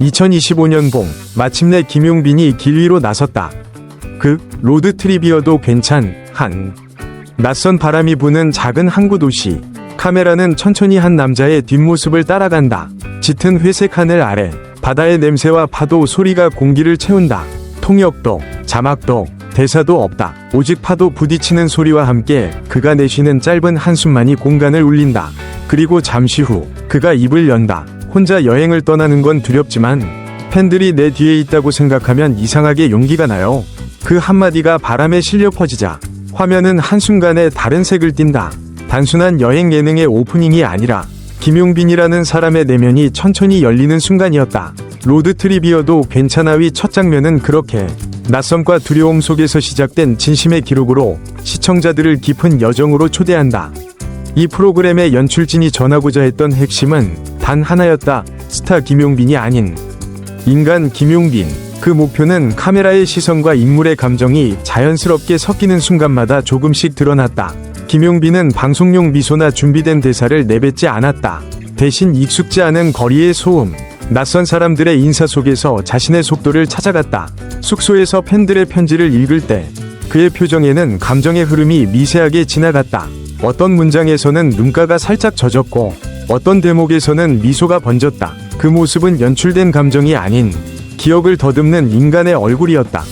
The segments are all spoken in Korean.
2025년 봄, 마침내 김용빈이 길 위로 나섰다. 그, 로드 트립이어도 괜찮, 한. 낯선 바람이 부는 작은 항구 도시. 카메라는 천천히 한 남자의 뒷모습을 따라간다. 짙은 회색 하늘 아래, 바다의 냄새와 파도 소리가 공기를 채운다. 통역도, 자막도, 대사도 없다. 오직 파도 부딪히는 소리와 함께 그가 내쉬는 짧은 한숨만이 공간을 울린다. 그리고 잠시 후, 그가 입을 연다. 혼자 여행을 떠나는 건 두렵지만, 팬들이 내 뒤에 있다고 생각하면 이상하게 용기가 나요. 그 한마디가 바람에 실려 퍼지자, 화면은 한순간에 다른 색을 띈다. 단순한 여행 예능의 오프닝이 아니라, 김용빈이라는 사람의 내면이 천천히 열리는 순간이었다. 로드트립이어도 괜찮아위 첫 장면은 그렇게 낯섦과 두려움 속에서 시작된 진심의 기록으로 시청자들을 깊은 여정으로 초대한다. 이 프로그램의 연출진이 전하고자 했던 핵심은 단 하나였다. 스타 김용빈이 아닌 인간 김용빈. 그 목표는 카메라의 시선과 인물의 감정이 자연스럽게 섞이는 순간마다 조금씩 드러났다. 김용빈은 방송용 미소나 준비된 대사를 내뱉지 않았다. 대신 익숙지 않은 거리의 소음, 낯선 사람들의 인사 속에서 자신의 속도를 찾아갔다. 숙소에서 팬들의 편지를 읽을 때 그의 표정에는 감정의 흐름이 미세하게 지나갔다. 어떤 문장에서는 눈가가 살짝 젖었고 어떤 대목에서는 미소가 번졌다. 그 모습은 연출된 감정이 아닌 기억을 더듬는 인간의 얼굴이었다.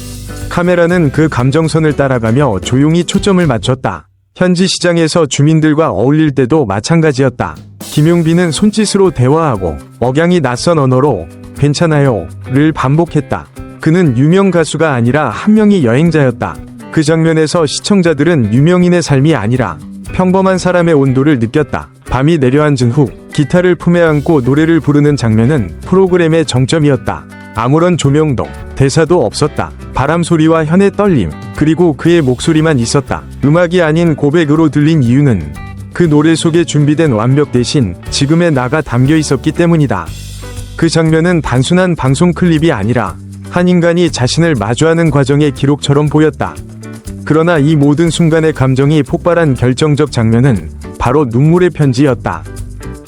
카메라는 그 감정선을 따라가며 조용히 초점을 맞췄다. 현지 시장에서 주민들과 어울릴 때도 마찬가지였다. 김용빈은 손짓으로 대화하고 억양이 낯선 언어로 괜찮아요를 반복했다. 그는 유명 가수가 아니라 한 명의 여행자였다. 그 장면에서 시청자들은 유명인의 삶이 아니라 평범한 사람의 온도를 느꼈다. 밤이 내려앉은 후 기타를 품에 안고 노래를 부르는 장면은 프로그램의 정점이었다. 아무런 조명도 대사도 없었다. 바람 소리와 현의 떨림 그리고 그의 목소리만 있었다. 음악이 아닌 고백으로 들린 이유는 그 노래 속에 준비된 완벽 대신 지금의 나가 담겨 있었기 때문이다. 그 장면은 단순한 방송 클립이 아니라 한 인간이 자신을 마주하는 과정의 기록처럼 보였다. 그러나 이 모든 순간의 감정이 폭발한 결정적 장면은 바로 눈물의 편지였다.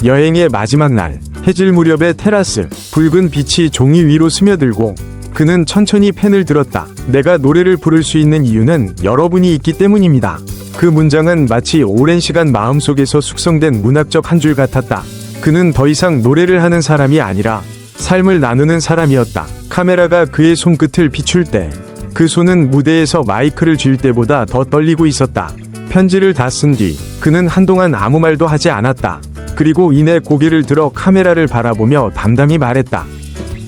여행의 마지막 날, 해질 무렵의 테라스, 붉은 빛이 종이 위로 스며들고 그는 천천히 펜을 들었다. 내가 노래를 부를 수 있는 이유는 여러분이 있기 때문입니다. 그 문장은 마치 오랜 시간 마음속에서 숙성된 문학적 한 줄 같았다. 그는 더 이상 노래를 하는 사람이 아니라 삶을 나누는 사람이었다. 카메라가 그의 손끝을 비출 때 그 손은 무대에서 마이크를 쥘 때보다 더 떨리고 있었다. 편지를 다 쓴 뒤 그는 한동안 아무 말도 하지 않았다. 그리고 이내 고개를 들어 카메라를 바라보며 담담히 말했다.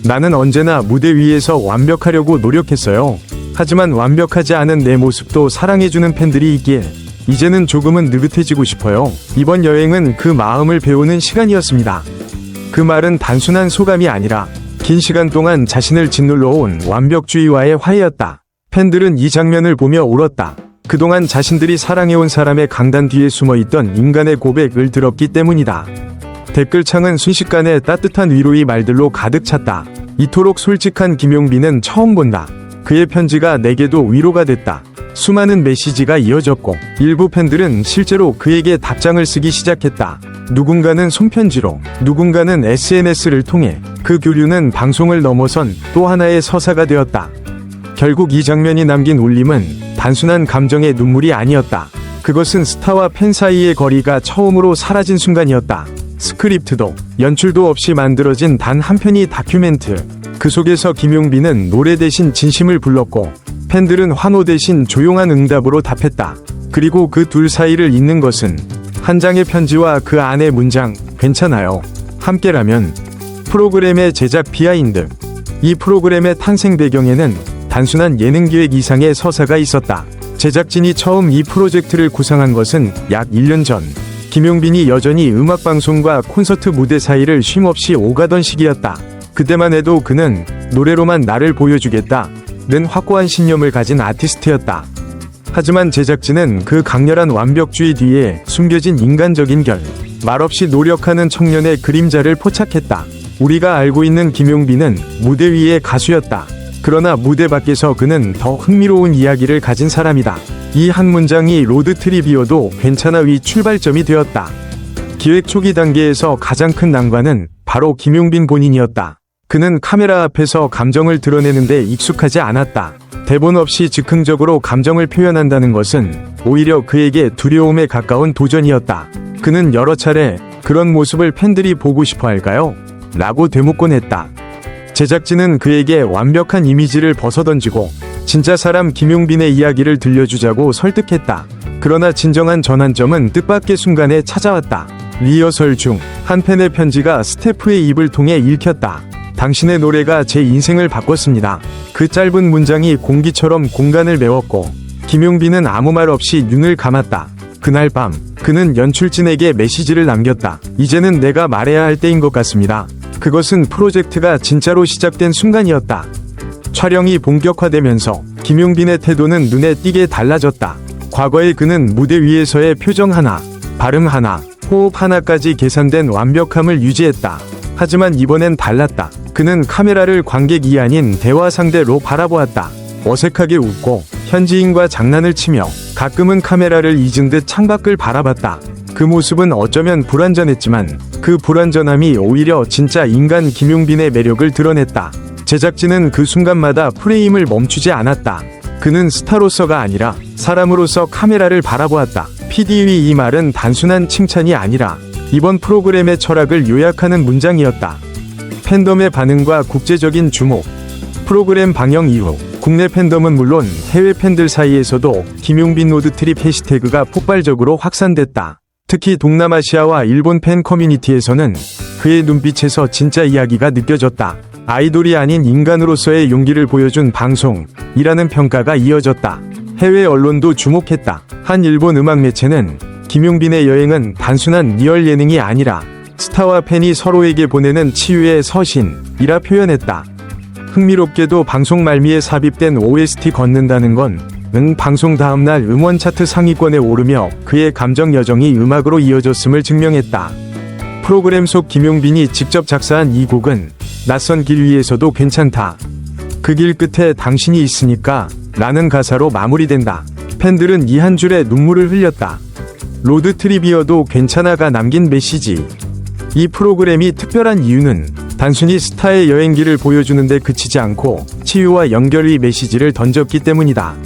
나는 언제나 무대 위에서 완벽하려고 노력했어요. 하지만 완벽하지 않은 내 모습도 사랑해주는 팬들이 있기에 이제는 조금은 느긋해지고 싶어요. 이번 여행은 그 마음을 배우는 시간이었습니다. 그 말은 단순한 소감이 아니라 긴 시간 동안 자신을 짓눌러 온 완벽주의와의 화해였다. 팬들은 이 장면을 보며 울었다. 그동안 자신들이 사랑해온 사람의 강단 뒤에 숨어 있던 인간의 고백을 들었기 때문이다. 댓글창은 순식간에 따뜻한 위로의 말들로 가득 찼다. 이토록 솔직한 김용빈은 처음 본다. 그의 편지가 내게도 위로가 됐다. 수많은 메시지가 이어졌고 일부 팬들은 실제로 그에게 답장을 쓰기 시작했다. 누군가는 손편지로, 누군가는 SNS를 통해 그 교류는 방송을 넘어선 또 하나의 서사가 되었다. 결국 이 장면이 남긴 울림은 단순한 감정의 눈물이 아니었다. 그것은 스타와 팬 사이의 거리가 처음으로 사라진 순간이었다. 스크립트도 연출도 없이 만들어진 단 한 편의 다큐멘트. 그 속에서 김용빈은 노래 대신 진심을 불렀고 팬들은 환호 대신 조용한 응답으로 답했다. 그리고 그 둘 사이를 잇는 것은 한 장의 편지와 그 안의 문장 괜찮아요. 함께라면 프로그램의 제작 비하인드. 이 프로그램의 탄생 배경에는 단순한 예능 기획 이상의 서사가 있었다. 제작진이 처음 이 프로젝트를 구상한 것은 약 1년 전. 김용빈이 여전히 음악방송과 콘서트 무대 사이를 쉼없이 오가던 시기였다. 그때만 해도 그는 노래로만 나를 보여주겠다. 는 확고한 신념을 가진 아티스트였다. 하지만 제작진은 그 강렬한 완벽주의 뒤에 숨겨진 인간적인 결, 말없이 노력하는 청년의 그림자를 포착했다. 우리가 알고 있는 김용빈은 무대 위의 가수였다. 그러나 무대 밖에서 그는 더 흥미로운 이야기를 가진 사람이다. 이 한 문장이 로드 트립이어도 괜찮아 위 출발점이 되었다. 기획 초기 단계에서 가장 큰 난관은 바로 김용빈 본인이었다. 그는 카메라 앞에서 감정을 드러내는데 익숙하지 않았다. 대본 없이 즉흥적으로 감정을 표현한다는 것은 오히려 그에게 두려움에 가까운 도전이었다. 그는 여러 차례 그런 모습을 팬들이 보고 싶어 할까요? 라고 되묻곤 했다. 제작진은 그에게 완벽한 이미지를 벗어던지고 진짜 사람 김용빈의 이야기를 들려주자고 설득했다. 그러나 진정한 전환점은 뜻밖의 순간에 찾아왔다. 리허설 중 한 팬의 편지가 스태프의 입을 통해 읽혔다. 당신의 노래가 제 인생을 바꿨습니다. 그 짧은 문장이 공기처럼 공간을 메웠고 김용빈은 아무 말 없이 눈을 감았다. 그날 밤 그는 연출진에게 메시지를 남겼다. 이제는 내가 말해야 할 때인 것 같습니다. 그것은 프로젝트가 진짜로 시작된 순간이었다. 촬영이 본격화되면서 김용빈의 태도는 눈에 띄게 달라졌다. 과거에 그는 무대 위에서의 표정 하나, 발음 하나, 호흡 하나까지 계산된 완벽함을 유지했다. 하지만 이번엔 달랐다. 그는 카메라를 관객이 아닌 대화 상대로 바라보았다. 어색하게 웃고 현지인과 장난을 치며 가끔은 카메라를 잊은 듯 창밖을 바라봤다. 그 모습은 어쩌면 불완전했지만 그 불완전함이 오히려 진짜 인간 김용빈의 매력을 드러냈다. 제작진은 그 순간마다 프레임을 멈추지 않았다. 그는 스타로서가 아니라 사람으로서 카메라를 바라보았다. PD의 이 말은 단순한 칭찬이 아니라 이번 프로그램의 철학을 요약하는 문장이었다. 팬덤의 반응과 국제적인 주목. 프로그램 방영 이후 국내 팬덤은 물론 해외 팬들 사이에서도 김용빈 로드트립 해시태그가 폭발적으로 확산됐다. 특히 동남아시아와 일본 팬 커뮤니티에서는 그의 눈빛에서 진짜 이야기가 느껴졌다. 아이돌이 아닌 인간으로서의 용기를 보여준 방송이라는 평가가 이어졌다. 해외 언론도 주목했다. 한 일본 음악 매체는 김용빈의 여행은 단순한 리얼 예능이 아니라 스타와 팬이 서로에게 보내는 치유의 서신이라 표현했다. 흥미롭게도 방송 말미에 삽입된 OST 걷는다는 건은 방송 다음날 음원 차트 상위권에 오르며 그의 감정 여정이 음악으로 이어졌음을 증명했다. 프로그램 속 김용빈이 직접 작사한 이 곡은 낯선 길 위에서도 괜찮다. 그 길 끝에 당신이 있으니까 라는 가사로 마무리된다. 팬들은 이 한 줄에 눈물을 흘렸다. 로드 트리비어도 괜찮아가 남긴 메시지. 이 프로그램이 특별한 이유는 단순히 스타의 여행기를 보여주는데 그치지 않고 치유와 연결의 메시지를 던졌기 때문이다.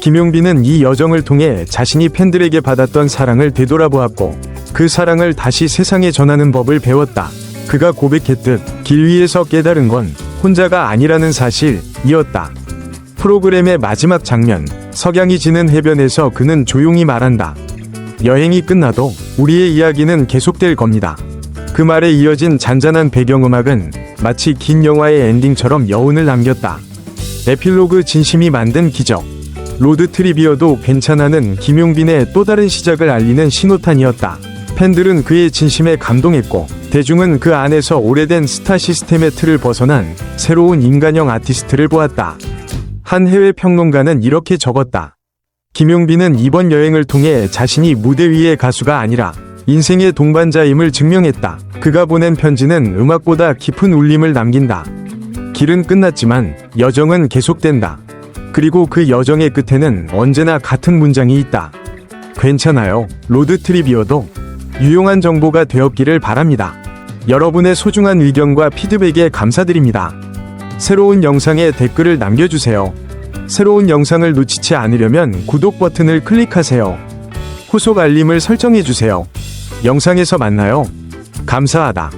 김용빈은 이 여정을 통해 자신이 팬들에게 받았던 사랑을 되돌아보았고 그 사랑을 다시 세상에 전하는 법을 배웠다. 그가 고백했듯 길 위에서 깨달은 건 혼자가 아니라는 사실이었다. 프로그램의 마지막 장면, 석양이 지는 해변에서 그는 조용히 말한다. 여행이 끝나도 우리의 이야기는 계속될 겁니다. 그 말에 이어진 잔잔한 배경음악은 마치 긴 영화의 엔딩처럼 여운을 남겼다. 에필로그 진심이 만든 기적. 로드 트리비어도 괜찮아는 김용빈의 또 다른 시작을 알리는 신호탄이었다. 팬들은 그의 진심에 감동했고, 대중은 그 안에서 오래된 스타 시스템의 틀을 벗어난 새로운 인간형 아티스트를 보았다. 한 해외 평론가는 이렇게 적었다. 김용빈은 이번 여행을 통해 자신이 무대 위의 가수가 아니라 인생의 동반자임을 증명했다. 그가 보낸 편지는 음악보다 깊은 울림을 남긴다. 길은 끝났지만 여정은 계속된다. 그리고 그 여정의 끝에는 언제나 같은 문장이 있다. 괜찮아요. 로드 트리비어도 유용한 정보가 되었기를 바랍니다. 여러분의 소중한 의견과 피드백에 감사드립니다. 새로운 영상에 댓글을 남겨주세요. 새로운 영상을 놓치지 않으려면 구독 버튼을 클릭하세요. 후속 알림을 설정해주세요. 영상에서 만나요. 감사하다.